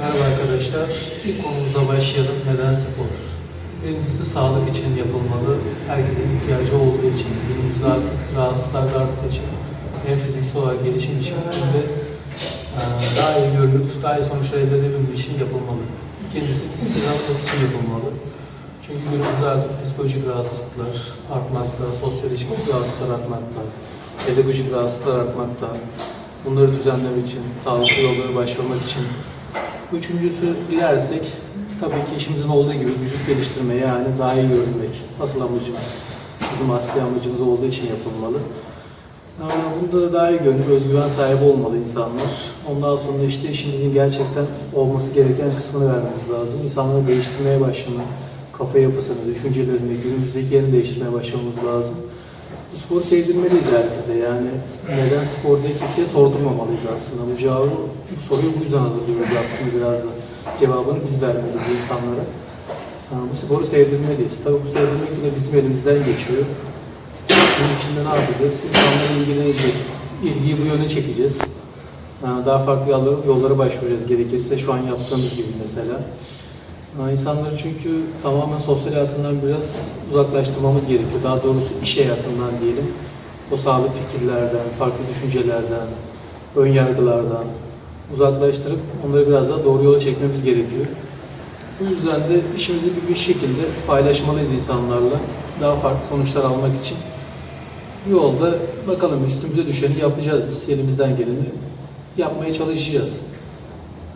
Merhaba arkadaşlar. İlk konumuzla başlayalım. Neden spor? Birincisi sağlık için yapılmalı. Herkesin ihtiyacı olduğu için. Günümüzde artık rahatsızlıklar da arttığı için hem fiziksel olarak gelişim için hem de daha iyi görünüp daha iyi sonuçlar elde edebilmek için yapılmalı. İkincisi azaltmak için yapılmalı. Çünkü günümüzde artık psikolojik rahatsızlıklar artmakta, sosyolojik rahatsızlıklar artmakta, pedagojik rahatsızlıklar artmakta. Bunları düzenlemek için, sağlıklı yollara başvurmak için Üçüncüsü dilersek tabii ki işimizin olduğu gibi vücut geliştirme yani daha iyi görünmek. Asıl amacımız, bizim asli amacımız olduğu için yapılmalı. Ama bunda da daha iyi görünüp özgüven sahibi olmalı insanlar. Ondan sonra işte işimizin gerçekten olması gereken kısmını vermemiz lazım. İnsanları değiştirmeye başlamak, kafa yapısını, düşüncelerini, günümüzdeki yerini değiştirmeye başlamamız lazım. Bu sporu sevdirmeliyiz herkese yani neden spor diye kimseye sordurmamalıyız aslında. Bu cevabı, bu soruyu bu yüzden hazırlıyoruz aslında biraz da. Cevabını biz vermeliyiz insanlara. Yani bu sporu sevdirmeliyiz. Tabii bu sevdirmek yine bizim elimizden geçiyor. Bunun için de ne yapacağız? İnsanlarla ilgileneceğiz. İlgiyi bu yöne çekeceğiz. Yani Daha farklı yollara başvuracağız gerekirse şu an yaptığımız gibi mesela. İnsanları çünkü tamamen sosyal hayatından biraz uzaklaştırmamız gerekiyor. Daha doğrusu iş hayatından diyelim. O sabit fikirlerden, farklı düşüncelerden, ön yargılardan uzaklaştırıp onları biraz daha doğru yola çekmemiz gerekiyor. Bu yüzden de işimizi bir şekilde paylaşmalıyız insanlarla. Daha farklı sonuçlar almak için. Bu yolda bakalım üstümüze düşeni yapacağız biz. Elimizden geleni yapmaya çalışacağız.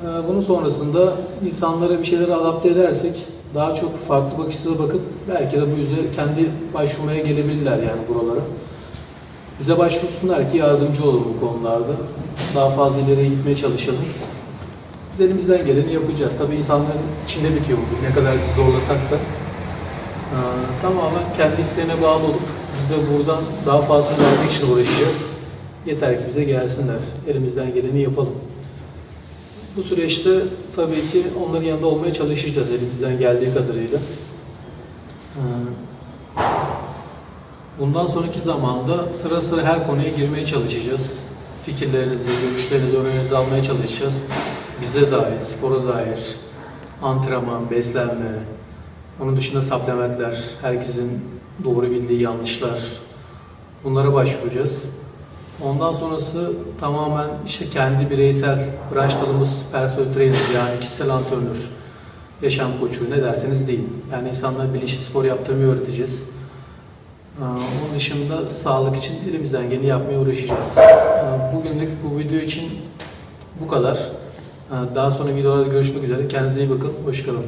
Ee, Bunun sonrasında insanlara bir şeyleri adapte edersek daha çok farklı bakış bakıp belki de bu yüzden kendi başvurmaya gelebilirler yani buralara. Bize başvursunlar ki yardımcı olalım bu konularda. Daha fazla ileriye gitmeye çalışalım. Biz elimizden geleni yapacağız. Tabii insanların içinde bitiyor bu. Ne kadar zorlasak da. Ee, tamamen kendi isteğine bağlı olup biz de buradan daha fazla vermek için uğraşacağız. Yeter ki bize gelsinler. Elimizden geleni yapalım. Bu süreçte tabii ki onların yanında olmaya çalışacağız elimizden geldiği kadarıyla. Ee, Bundan sonraki zamanda sıra sıra her konuya girmeye çalışacağız. Fikirlerinizi, görüşlerinizi, önerilerinizi almaya çalışacağız. Bize dair, spora dair, antrenman, beslenme, onun dışında supplementler, herkesin doğru bildiği yanlışlar, bunlara başvuracağız. Ondan sonrası tamamen işte kendi bireysel branş dalımız personal trainer yani kişisel antrenör, yaşam koçu ne derseniz deyin. Yani insanlara bilinçli spor yaptırmayı öğreteceğiz. Ee, Onun dışında sağlık için elimizden geleni yapmaya uğraşacağız. Ee, Bugünlük bu video için bu kadar. Ee, Daha sonra videolarda görüşmek üzere. Kendinize iyi bakın. Hoşçakalın.